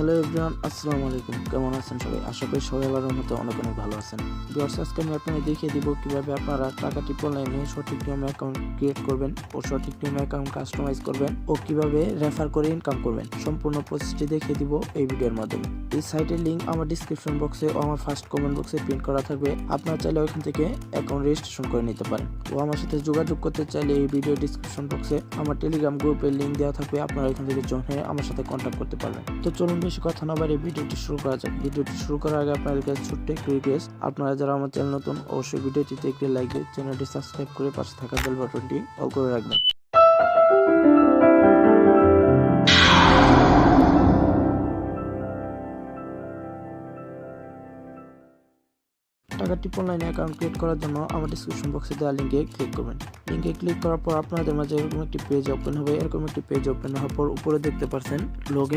Hello everyone, আসসালামু আলাইকুম। কেমন আছেন সবাই? আশা করি সবাই আল্লাহর মতো অনেক অনেক ভালো আছেন। ভিউয়ার্স, আজকে আমি আপনাদের দেখিয়ে দিব কীভাবে আপনারা টাকা টিপ অনলাইনে সঠিক নিয়মে অ্যাকাউন্ট ক্রিয়েট করবেন ও সঠিক নিয়মে অ্যাকাউন্ট কাস্টমাইজ করবেন ও কীভাবে রেফার করে ইনকাম করবেন। সম্পূর্ণ প্রসেসটি দেখিয়ে দিব এই ভিডিওর মাধ্যমে। এই সাইটের লিংক আমার ডিসক্রিপশন বক্সে ও আমার ফার্স্ট কমেন্ট বক্সে প্রিন্ট করা থাকবে। আপনারা চাইলে ওইখান থেকে অ্যাকাউন্ট রেজিস্ট্রেশন করে নিতে পারেন। ও আমার সাথে যোগাযোগ করতে চাইলে এই ভিডিও ডিসক্রিপশন বক্সে আমার টেলিগ্রাম গ্রুপের লিংক দেওয়া থাকবে। আপনারা ওইখান থেকে জয়েন হয়ে আমার সাথে কন্ট্যাক্ট করতে পারবেন। তো চলুন বেশি কথা না বাড়িয়ে ভিডিওটি শুরু করা যাক। ভিডিওটি শুরু করার আগে আপনাদের কাছে ছোট্ট একটু রিকোয়েস্ট আপনারা যারা আমার চ্যানেল নতুন, অবশ্যই ভিডিওটিতে একটি লাইক দিয়ে চ্যানেলটি সাবস্ক্রাইব করে পাশে থাকা বেল বাটনটি অল করে রাখবেন। টাকা টিপ অনলাইনে অ্যাকাউন্ট ক্রিয়েট করার জন্য আমার ডিসক্রিপশন বক্সে দেওয়া লিঙ্কে ক্লিক করবেন। লিঙ্কে ক্লিক করার পর আপনাদের মাঝে এরকম একটি পেজ ওপেন হবে। এরকম একটি পেজ ওপেন হওয়ার পর উপরে দেখতে পাচ্ছেন লগ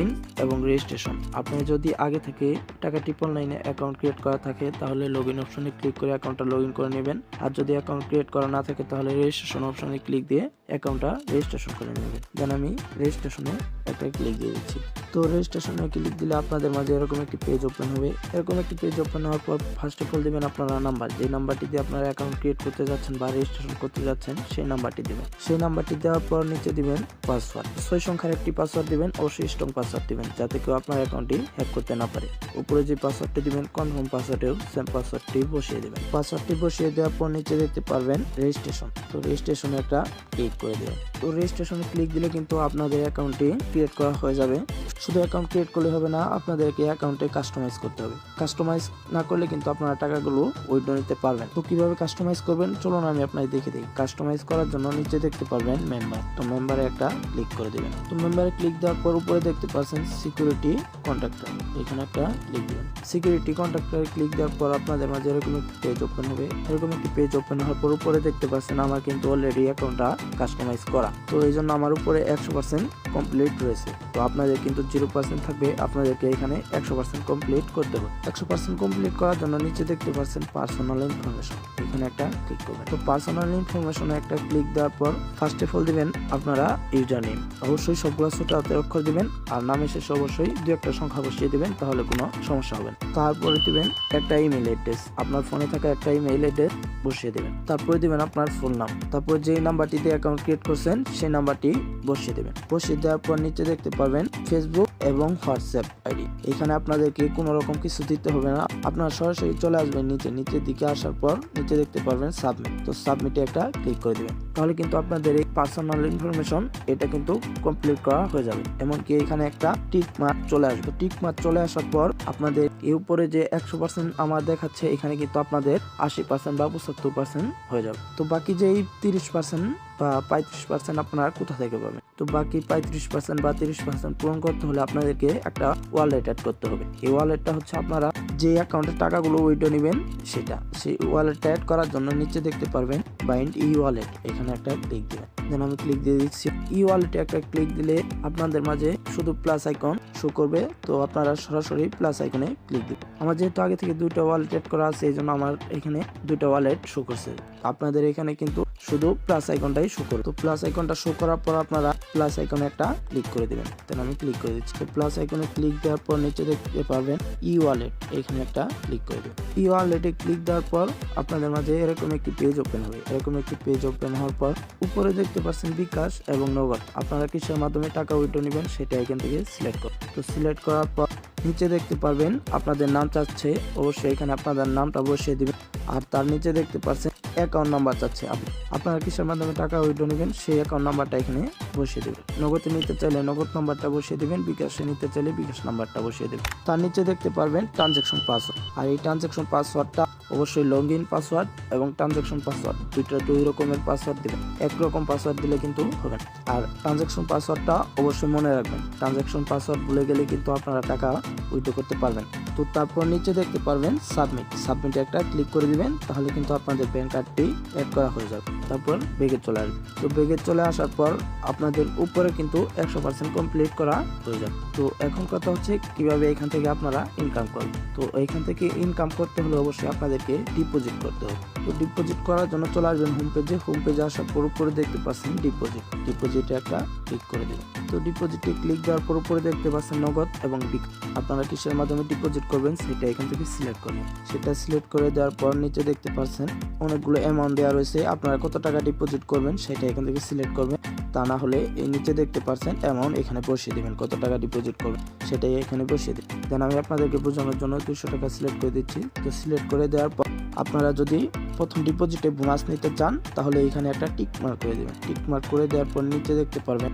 এবং রেজিস্ট্রেশন আপনি যদি আগে থেকে টাকা টিপ অনলাইনে অ্যাকাউন্ট ক্রিয়েট করা থাকে, তাহলে লগ ইন অপশনে ক্লিক করে অ্যাকাউন্টটা লগ ইন করে নেবেন। আর যদি অ্যাকাউন্ট ক্রিয়েট করা না থাকে, তাহলে রেজিস্ট্রেশন অপশনে ক্লিক দিয়ে অ্যাকাউন্টটা রেজিস্ট্রেশন করে নেবেন। দেন আমি রেজিস্ট্রেশনে একটা ক্লিক দিয়ে দিচ্ছি। তো রেজিস্ট্রেশনে ক্লিক দিলে আপনাদের মাঝে এরকম একটি পেজ ওপেন হবে। এরকম একটি পেজ ওপেন হওয়ার পর ফার্স্ট অফ অল দেবেন আপনারা নাম্বার যে নাম্বারটি দিয়ে আপনারা অ্যাকাউন্ট ক্রিয়েট করতে যাচ্ছেন বা রেজিস্ট্রেশন করতে যাচ্ছেন, সেই নাম্বারটি দিবেন। সেই নাম্বারটি দেওয়ার পর নিচে দিবেন পাসওয়ার্ড ছয় সংখ্যার একটি পাসওয়ার্ড দিবেন, অবশ্যই স্ট্রং পাসওয়ার্ড দিবেন, যাতে কেউ আপনার অ্যাকাউন্টটি হ্যাক করতে না পারে। উপরে যে পাসওয়ার্ডটি দিবেন কনফার্ম পাসওয়ার্ডেও সেম পাসওয়ার্ডটি বসিয়ে দেবেন। পাসওয়ার্ডটি বসিয়ে দেওয়ার পর নিচে দেখতে পারবেন রেজিস্ট্রেশন তো রেজিস্ট্রেশনে একটা ক্লিক করে দেবেন। তো রেজিস্ট্রেশনে ক্লিক দিলে কিন্তু আপনাদের অ্যাকাউন্টটি ক্রিয়েট করা হয়ে যাবে। শুধু অ্যাকাউন্ট ক্রিয়েট করলে হবে না, আপনাদেরকে অ্যাকাউন্টে কাস্টমাইজ করতে হবে। কাস্টমাইজ না করলে কিন্তু আপনারা টাকাগুলো উইথড্র নিতে পারবেন তো কীভাবে কাস্টমাইজ করবেন? চলুন আমি আপনাকে দেখে দিই। কাস্টমাইজ করার জন্য নিচে দেখতে পারবেন মেম্বার তো মেম্বারে একটা ক্লিক করে দেবেন। তো মেম্বারে ক্লিক দেওয়ার পর উপরে দেখতে পাচ্ছেন সিকিউরিটি কন্ট্রাক্টর এখানে একটা ক্লিক দিবেন। সিকিউরিটি কন্ট্রাক্টরে ক্লিক দেওয়ার পর আপনাদের মাঝে এরকম একটি পেজ ওপেন হবে। এরকম একটি পেজ ওপেন হওয়ার পর উপরে দেখতে পাচ্ছেন আমার কিন্তু অলরেডি অ্যাকাউন্টটা কাস্টমাইজ করা। তো এই জন্য আমার উপরে একশো পার্সেন্ট কমপ্লিট রয়েছে। তো আপনাদের কিন্তু জিরো পার্সেন্ট থাকবে, আপনাদেরকে এখানে একশো পার্সেন্ট কমপ্লিট করতে হবে। একশো পার্সেন্ট কমপ্লিট করার জন্য নিচে দেখতে পাচ্ছেন পার্সোনাল ইনফরমেশন এখানে একটা ক্লিক করবেন। তো পার্সোনাল ইনফরমেশনে একটা ক্লিক দেওয়ার পর ফার্স্টে ফল দিবেন আপনারা ইউজার নেম অবশ্যই সবগুলো ছোট অক্ষর দিবেন, আর নামের শেষে অবশ্যই দু একটা সংখ্যা বসিয়ে দিবেন, তাহলে কোনো সমস্যা হবে না। তারপরে দিবেন একটা ইমেল অ্যাড্রেস আপনার ফোনে থাকা একটা ইমেল অ্যাড্রেস বসিয়ে দেবেন। তারপরে দিবেন আপনার ফুল নাম তারপর যেই নাম্বারটি দিয়ে অ্যাকাউন্ট ক্রিয়েট করছেন, সেই নাম্বারটি বসিয়ে দেবেন। বসিয়ে দেওয়ার পর নিচে দেখতে পাবেন ফেসবুক এবং হোয়াটসঅ্যাপ আইডি এখানে আপনাদেরকে কোনো রকম কিছু দিতে হবে না। আপনারা সরাসরি চলে আসবেন নিচে। নিচের দিকে আসার পর নিচে দেখতে পারবেন সাবমিট তো সাবমিটে একটা ক্লিক করে দিবেন। তাহলে কিন্তু আপনাদের এই পার্সোনাল ইনফরমেশন এটা কিন্তু কমপ্লিট করা হয়ে যাবে। এমনকি এখানে একটা টিক মার্ক চলে আসবে। টিক মার্ক চলে আসার পর আপনাদের এই উপরে যে একশো পার্সেন্ট আমার দেখাচ্ছে, এখানে কিন্তু আপনাদের আশি পার্সেন্ট বা পঁচাত্তর পার্সেন্ট হয়ে যাবে। তো বাকি যে এই তিরিশ পার্সেন্ট বা পঁয়ত্রিশ পার্সেন্ট আপনারা কোথা থেকে পাবেন? তো বাকি পঁয়ত্রিশ পার্সেন্ট বা তিরিশ পার্সেন্ট পূরণ করতে হলে আপনাদেরকে একটা ওয়ালেট অ্যাড করতে হবে। এই ওয়ালেটটা হচ্ছে আপনারা যে অ্যাকাউন্টে টাকাগুলো উইডো নেবেন, সেটা। সেই ওয়ালেটটা অ্যাড করার জন্য নিচে দেখতে পারবেন বাইন্ড ই ওয়ালেট এখানে একটা ক্লিক দিবেন। দেন আমি ক্লিক দিয়ে দিচ্ছি। ই ওয়ালেটে একটা ক্লিক দিলে আপনাদের মাঝে শুধু প্লাস আইকন শো করবে। তো আপনারা সরাসরি প্লাস আইকনে ক্লিক দিবেন। আমার যেহেতু আগে থেকে দুইটা ওয়ালেট অ্যাড করা আছে, এই জন্য আমার এখানে দুইটা ওয়ালেট শো করছে। আপনাদের এখানে কিন্তু শুধু প্লাস আইকনটাই শো করবে। তো প্লাস আইকনটা শো করার পর আপনারা প্লাস আইকনে একটা ক্লিক করে দিবেন। দেন আমি ক্লিক করে দিচ্ছি। তো প্লাস আইকনে ক্লিক দেওয়ার পর নিচে দেখতে পারবেন ই ওয়ালেট এখানে একটা ক্লিক করে দেবেন। ই ওয়ালেটে ক্লিক দেওয়ার পর আপনাদের মাঝে এরকম একটি পেজ ওপেন হবে। এরকম একটি পেজ ওপেন হওয়ার পর উপরে দেখতে পাচ্ছেন বিকাশ এবং নগদ। আপনারা কিসের মাধ্যমে টাকা উইথড্র নেবেন সেটা এখান থেকে সিলেক্ট করুন। তো সিলেক্ট করার পর নিচে দেখতে পারবেন আপনাদের নাম চাচ্ছে। অবশ্যই এখানে আপনাদের নামটা বসিয়ে দিবেন। আর তার নিচে দেখতে পাচ্ছেন অ্যাকাউন্ট নাম্বার চাচ্ছে। আপনি আপনারা কিসের মাধ্যমে টাকা উইথড্র নেবেন, সেই অ্যাকাউন্ট নাম্বারটা এখানে বসিয়ে দেবেন। নগদে নিতে চাইলে নগদ নাম্বারটা বসিয়ে দেবেন, বিকাশে নিতে চাইলে বিকাশ নাম্বারটা বসিয়ে দেবেন। তার নিচে দেখতে পারবেন ট্রানজেকশন পাসওয়ার্ড আর এই ট্রানজেকশন পাসওয়ার্ডটা অবশ্যই লগ ইন পাসওয়ার্ড এবং ট্রানজেকশন পাসওয়ার্ড দুইটা দুই রকমের পাসওয়ার্ড দিবেন। একরকম পাসওয়ার্ড দিলে কিন্তু হবে না। আর ট্রানজেকশন পাসওয়ার্ডটা অবশ্যই মনে রাখবেন। ট্রানজেকশন পাসওয়ার্ড ভুলে গেলে কিন্তু আপনারা টাকা উইথড্র করতে পারবেন তো তারপর নিচে দেখতে পারবেন সাবমিট সাবমিটে একটা ক্লিক করে দিবেন, তাহলে কিন্তু আপনাদের ব্যাংক কার্ডটি অ্যাড করা হয়ে যাবে। তারপর বেগে চলে আসবে। তো বেগে চলে আসার পর আপনাদের উপরে কিন্তু একশো পার্সেন্ট কমপ্লিট করা হয়ে যাবে। তো এখন কথা হচ্ছে কীভাবে এখান থেকে আপনারা ইনকাম করবেন। তো এখান থেকে ইনকাম করতে হলে অবশ্যই আপনাদেরকে ডিপোজিট করতে হবে। তো ডিপোজিট করার জন্য চলে আসবেন হোম পেজে হোম পেজে আসার পর উপরে দেখতে পাচ্ছেন ডিপোজিট ডিপোজিটে একটা ক্লিক করে দিবেন। তো ডিপোজিটে ক্লিক দেওয়ার পর উপরে দেখতে পাচ্ছেন নগদ এবং বিক আপনারা কিসের মাধ্যমে ডিপোজিট করবেন সেটা এখান থেকে সিলেক্ট করবেন। সেটা সিলেক্ট করে দেওয়ার পর নিচে দেখতে পাচ্ছেন অনেকগুলো অ্যামাউন্ট দেওয়া রয়েছে, আপনারা কত টাকা ডিপোজিট করবেন সেটা এখান থেকে সিলেক্ট করবেন, তা না হলে এই নিচে দেখতে পাচ্ছেন অ্যামাউন্ট এখানে বসিয়ে দেবেন, কত টাকা ডিপোজিট করবেন সেটাই এখানে বসিয়ে দিন দেন আমি আপনাদেরকে বোঝানোর জন্য দুশো টাকা সিলেক্ট করে দিচ্ছি। তো সিলেক্ট করে দেওয়ার পর আপনারা যদি প্রথম ডিপোজিটে বোনাস নিতে চান, তাহলে এখানে একটা টিক মার্ক করে দেবেন। টিক মার্ক করে দেওয়ার পর নিচে দেখতে পারবেন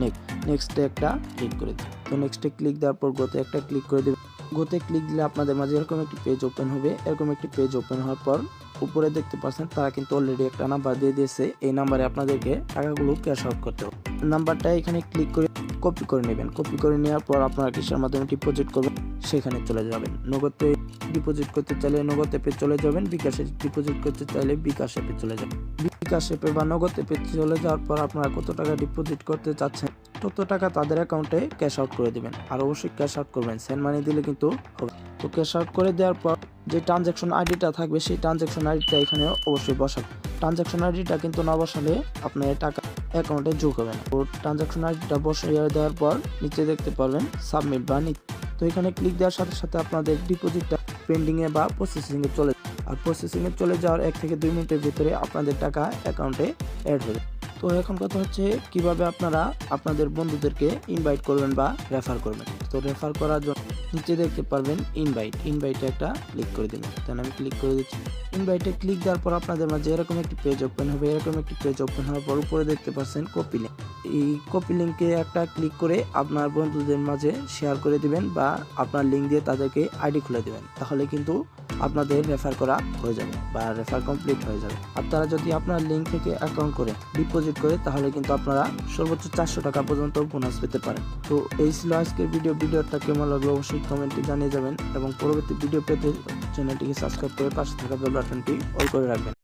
নেক্সট নেক্সটে একটা ক্লিক করে দিন তো নেক্সটে ক্লিক দেওয়ার পর গোতে একটা ক্লিক করে দেবেন। গোতে ক্লিক দিলে আপনাদের মাঝে এরকম একটি পেজ ওপেন হবে। এরকম একটি পেজ ওপেন হওয়ার পর উপরে দেখতে পাচ্ছেন, তারা কিন্তু অলরেডি একটা নাম্বার দিয়ে দিয়েছে। এই নাম্বারে আপনাদেরকে টাকাগুলো ক্যাশ আউট করতে হবে। নাম্বারটা এখানে ক্লিক করে কপি করে নেবেন। কপি করে নেওয়ার পর আপনারা কিসের মাধ্যমে ডিপোজিট করবেন, সেখানে চলে যাবেন। নগদে ডিপোজিট করতে চাইলে নগদ অ্যাপে চলে যাবেন, বিকাশে ডিপোজিট করতে চাইলে বিকাশ অ্যাপে চলে যাবেন। বিকাশ অ্যাপে বা নগদ অ্যাপে চলে যাওয়ার পর আপনারা কত টাকা ডিপোজিট করতে চাচ্ছেন তত টাকা তাদের অ্যাকাউন্টে ক্যাশ আউট করে দেবেন। আর অবশ্যই ক্যাশ আউট করবেন। সেন্ড মানি দিলে কিন্তু হবে। তো ক্যাশ আউট করে দেওয়ার পর যে ট্রানজ্যাকশন আইডিটা থাকবে, সেই ট্রানজ্যাকশন আইডিটা এখানে অবশ্যই বসাবেন। ট্রানজ্যাকশন আইডিটা কিন্তু না বসালে আপনার টাকা অ্যাকাউন্টে যোগ হবে না। তো ট্রানজ্যাকশন আইডিটা বসিয়ে দেওয়ার পর নিচে দেখতে পারবেন সাবমিট বা নি- তো এখানে ক্লিক দেওয়ার সাথে সাথে আপনাদের ডিপোজিটটা পেন্ডিংয়ে বা প্রসেসিংয়ে চলে আর প্রসেসিংয়ে চলে যাওয়ার এক থেকে দুই মিনিটের ভিতরে আপনাদের টাকা অ্যাকাউন্টে অ্যাড হয়ে। তো এখন কথা হচ্ছে, কীভাবে আপনারা আপনাদের বন্ধুদেরকে ইনভাইট করবেন বা রেফার করবেন? তো রেফার করার জন্য নিচে দেখতে পারবেন ইনভাইট ইনভাইটে একটা ক্লিক করে দেবেন তাহলে আমি ক্লিক করে দিচ্ছি। ইনভাইটে ক্লিক দেওয়ার পর আপনাদের মাঝে এরকম একটি পেজ ওপেন হবে। এরকম একটি পেজ ওপেন হওয়ার পর উপরে দেখতে পাচ্ছেন কপি লিঙ্ক এই কপি লিঙ্কে একটা ক্লিক করে আপনার বন্ধুদের মাঝে শেয়ার করে দিবেন বা আপনার লিঙ্ক দিয়ে তাদেরকে আইডি খুলে দিবেন। তাহলে কিন্তু আপনাদের রেফার করা হয়ে যাবে বা রেফার কমপ্লিট হয়ে যাবে। আপনারা যদি আপনার লিঙ্ক থেকে অ্যাকাউন্ট করে ডিপোজিট করে, তাহলে কিন্তু আপনারা সর্বোচ্চ চারশো টাকা পর্যন্ত বোনাস পেতে পারেন। তো এই ছিল আজকের ভিডিও ভিডিওটা কেমন লাগল অবশ্যই কমেন্টে জানিয়ে যাবেন এবং পরবর্তী ভিডিও পেতে চ্যানেলটিকে সাবস্ক্রাইব করে পাশে থাকা বেল বাটনটি অল করে রাখবেন।